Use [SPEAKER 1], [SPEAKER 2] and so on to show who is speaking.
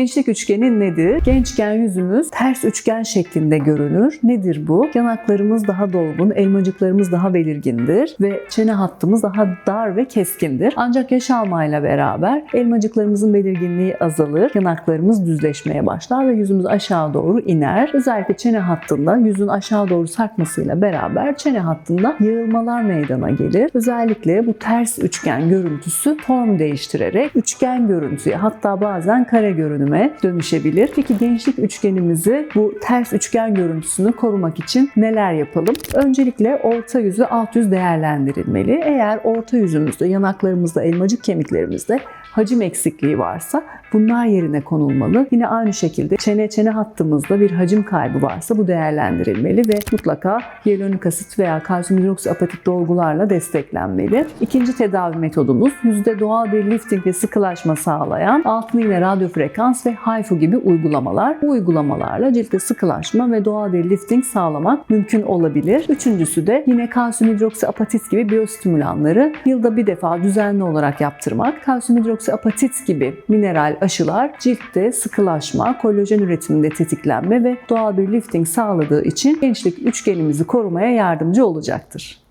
[SPEAKER 1] Gençlik üçgeni nedir? Gençken yüzümüz ters üçgen şeklinde görünür. Nedir bu? Yanaklarımız daha dolgun, elmacıklarımız daha belirgindir ve çene hattımız daha dar ve keskindir. Ancak yaş almayla beraber elmacıklarımızın belirginliği azalır, yanaklarımız düzleşmeye başlar ve yüzümüz aşağı doğru iner. Özellikle çene hattında yüzün aşağı doğru sarkmasıyla beraber çene hattında yığılmalar meydana gelir. Özellikle bu ters üçgen görüntüsü form değiştirerek üçgen görüntüye hatta bazen kare görünüme dönüşebilir. Peki gençlik üçgenimizi bu ters üçgen görüntüsünü korumak için neler yapalım? Öncelikle orta yüz ve alt yüz değerlendirilmeli. Eğer orta yüzümüzde, yanaklarımızda, elmacık kemiklerimizde hacim eksikliği varsa bunlar yerine konulmalı. Yine aynı şekilde çene çene hattımızda bir hacim kaybı varsa bu değerlendirilmeli ve mutlaka hyaluronik asit veya kalsiyum hidroksiapatit dolgularla desteklenmeli. İkinci tedavi metodumuz yüzde doğal bir lifting ve sıkılaşma sağlayan altın iğne radyo frekans ve HIFU gibi uygulamalar. Bu uygulamalarla ciltte sıkılaşma ve doğal bir lifting sağlamak mümkün olabilir. Üçüncüsü de yine kalsiyum hidroksiapatit gibi biyostimülanları yılda bir defa düzenli olarak yaptırmak. Kalsiyum hidroksiapatit gibi mineral aşılar ciltte sıkılaşma, kolajen üretiminde tetiklenme ve doğal bir lifting sağladığı için gençlik üçgenimizi korumaya yardımcı olacaktır.